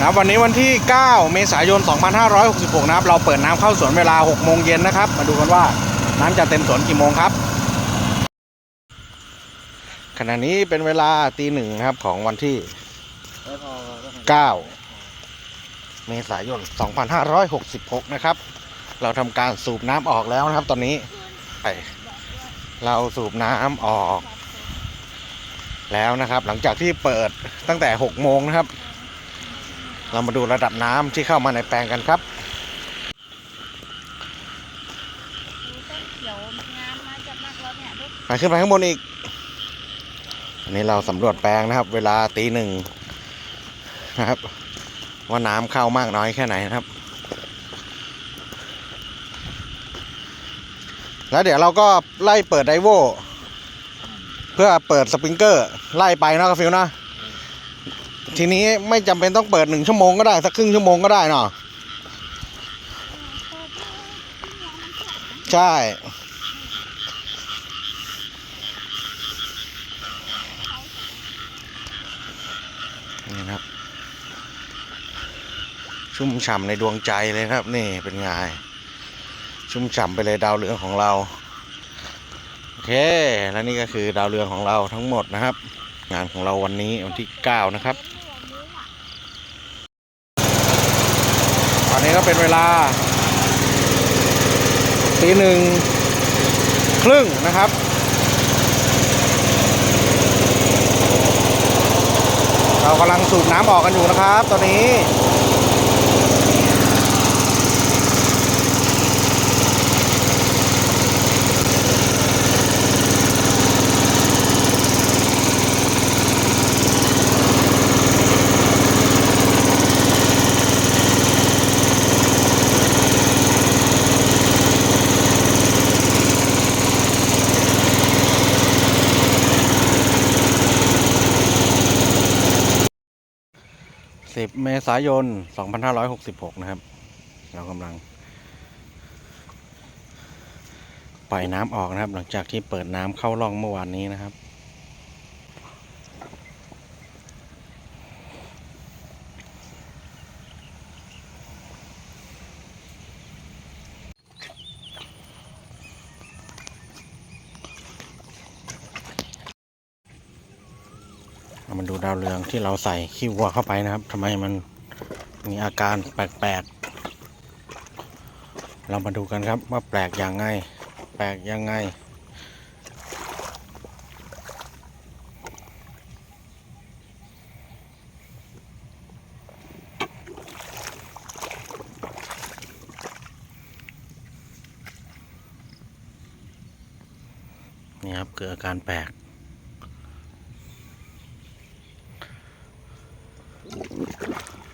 นะวันนี้วันที่ 9 เมษายน 2566 นะครับ เราเปิดน้ำเข้าสวนเวลา 6 โมงเย็นนะครับ มาดูกันว่าน้ำจะเต็มสวนกี่โมงครับ ขณะนี้เป็นเวลาตีหนึ่งครับของวันที่ 9 เมษายน 2566 นะครับ เราทำการสูบน้ำออกแล้วนะครับ ตอนนี้ไปเราสูบน้ำออก แล้วนะครับ หลังจากที่เปิดตั้งแต่ 6 โมงนะครับ เรามาดูระดับน้ำที่เข้ามาในแปลงกันครับต้นเขียวงามมาจากนักแล้วเนี่ยลูกไปขึ้นไปข้างบนอีก อันนี้เราสำรวจแปลงนะครับ เวลาตีหนึ่งนะครับ ว่าน้ำเข้ามากน้อยแค่ไหนนะครับ แล้วเดี๋ยวเราก็ไล่เปิดไดโวเพื่อเปิดสปริงเกอร์ ไล่ไปเนาะกาฟิลเนาะ ทีนี้ไม่จำเป็นต้องเปิดหนึ่งชั่วโมงก็ได้ สักครึ่งชั่วโมงก็ได้เนาะใช่ นี่นะครับ ชุ่มฉ่ำในดวงใจเลยครับ นี่เป็นไงชุ่มฉ่ำไปเลยดาวเรืองของเราโอเค และนี่ก็คือดาวเรืองของเราทั้งหมดนะครับ งานของเราวันนี้วันที่ 9 นะครับ ตอ นี้ก็เป็นเวลาตีหนึ่งครึ่งนะครับ เรากำลังสูบน้ำออกกันอยู่นะครับ ตอนนี้ 10 เมษายน 2566 นะครับ เรากำลัง ปล่อยน้ำออกนะครับ หลังจากที่เปิดน้ำเข้าร่องเมื่อวานนี้นะครับ เรามาดูดาวเรืองที่เราใส่ขี้วัวเข้าไปนะครับทำไมมันมีอาการแปลกๆ เรามาดูกันครับว่าแปลกอย่างไง แปลกยังไง นี่ครับเกิดอาการแปลก よいしょ。